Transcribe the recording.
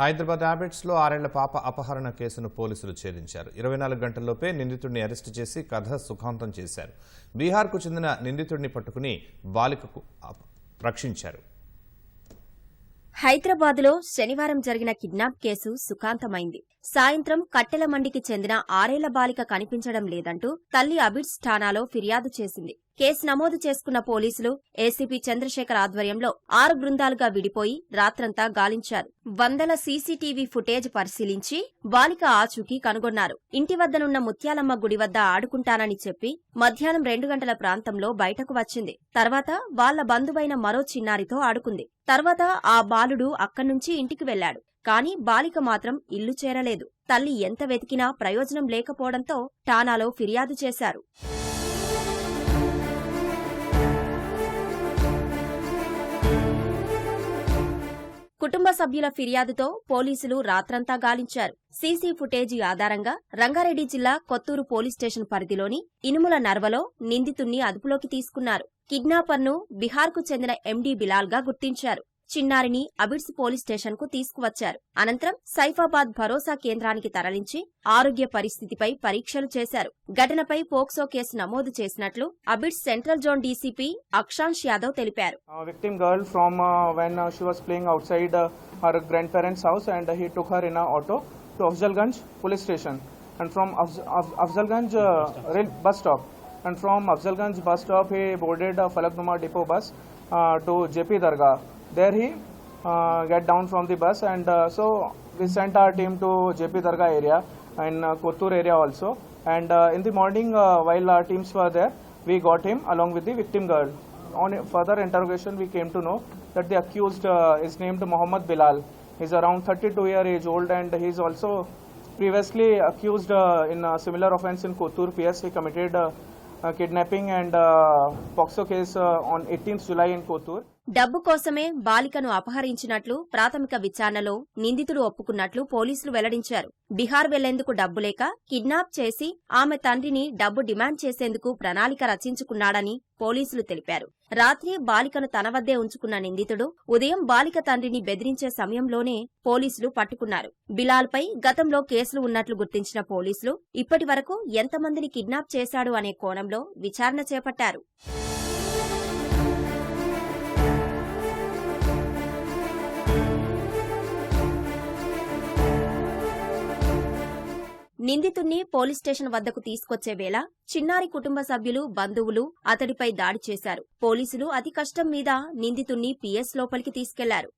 హైదరాబాద్ హ్యాబిట్స్లో ఆరేళ్ళ పాప అపహరణ కేసును పోలీసులు ఛేదించారు. ఇరవై నాలుగు గంటల్లోపే నిందితుడిని అరెస్టు చేసి కథ సుఖాంతం చేశారు. బీహార్కు చెందిన నిందితుడిని పట్టుకుని బాలికకు రక్షించారు. హైదరాబాద్లో శనివారం జరిగిన కిడ్నాప్ కేసు సుఖాంతమైంది. సాయంత్రం కట్టెల మండికి చెందిన ఆరేళ్ళ బాలిక కనిపించడం లేదంటూ తల్లి అబిడ్స్ ఠాణాలో ఫిర్యాదు చేసింది. కేసు నమోదు చేసుకున్న పోలీసులు ఏసీపీ చంద్రశేఖర్ ఆధ్వర్యంలో ఆరు బృందాలుగా విడిపోయి రాత్రంతా గాలించారు. వందల సీసీటీవీ ఫుటేజ్ పరిశీలించి బాలిక ఆచూకీ కనుగొన్నారు. ఇంటి వద్దనున్న ముత్యాలమ్మ గుడి వద్ద ఆడుకుంటానని చెప్పి మధ్యాహ్నం రెండు గంటల ప్రాంతంలో బయటకు వచ్చింది. తర్వాత వాళ్ళ బంధువైన మరో చిన్నారితో ఆడుకుంది. తర్వాత ఆ బాలుడు అక్కడ్నుంచి ఇంటికి వెళ్ళాడు కాని బాలిక మాత్రం ఇల్లు చేరలేదు. తల్లి ఎంత వెతికినా ప్రయోజనం లేకపోవడంతో ఠానాలో ఫిర్యాదు చేశారు. కుటుంబ సభ్యుల ఫిర్యాదుతో పోలీసులు రాత్రంతా గాలించారు. సీసీ ఫుటేజీ ఆధారంగా రంగారెడ్డి జిల్లా కొత్తూరు పోలీస్ స్టేషన్ పరిధిలోని ఇనుముల నర్వలో నిందితుణ్ణి అదుపులోకి తీసుకున్నారు. కిడ్నాపర్ను బిహార్కు చెందిన ఎండీ బిలాల్గా గుర్తించారు. చిన్నారిని అబిడ్స్ పోలీస్ స్టేషన్కు తీసుకువచ్చారు. అనంతరం సైఫాబాద్ భరోసా కేంద్రానికి తరలించి ఆరోగ్య పరిస్థితిపై పరీక్షలు చేశారు. ఘటనపై పోక్సో కేసు నమోదు చేసినట్లు Abids central zone DCP Akshansh Yadav తెలిపారు. Uh, uh, uh, and from Afz Afz Afzalganj uh, rail bus stop, and from Afzalganj bus stop, he boarded a Falaknuma depot bus uh, to JP Dargah. There he uh, get down from the bus and uh, so we sent our team to JP Dargah area and uh, Kottur area also. And uh, in the morning uh, while our teams were there we got him along with the victim girl. On further interrogation we came to know that the accused uh, is named Muhammad Bilal. He's around 32 year age old and he's also previously accused uh, in a similar offense in Kotur PS he committed uh, uh, kidnapping and uh, POXO case uh, on 18th July in Kotur డబ్బు కోసమే బాలికను అపహరించినట్లు ప్రాథమిక విచారణలో నిందితుడు ఒప్పుకున్నట్లు పోలీసులు వెల్లడించారు. బీహార్ వెళ్ళేందుకు డబ్బు లేక కిడ్నాప్ చేసి ఆమె తండ్రిని డబ్బు డిమాండ్ చేసేందుకు ప్రణాళిక రచించుకున్నాడని పోలీసులు తెలిపారు. రాత్రి బాలికను తన వద్దే ఉంచుకున్న నిందితుడు ఉదయం బాలిక తండ్రిని బెదిరించే సమయంలోనే పోలీసులు పట్టుకున్నారు. బిలాల్పై గతంలో కేసులు ఉన్నట్లు గుర్తించిన పోలీసులు ఇప్పటి వరకు ఎంతమందిని కిడ్నాప్ చేశాడు అనే కోణంలో విచారణ చేపట్టారు. నిందితుణ్ణి పోలీస్ స్టేషన్ వద్దకు తీసుకొచ్చే వేళ చిన్నారి కుటుంబ సభ్యులు బంధువులు అతడిపై దాడి చేశారు. పోలీసులు అతి కష్టం మీద నిందితుణ్ణి పీఎస్ లోపలికి తీసుకెళ్ళారు.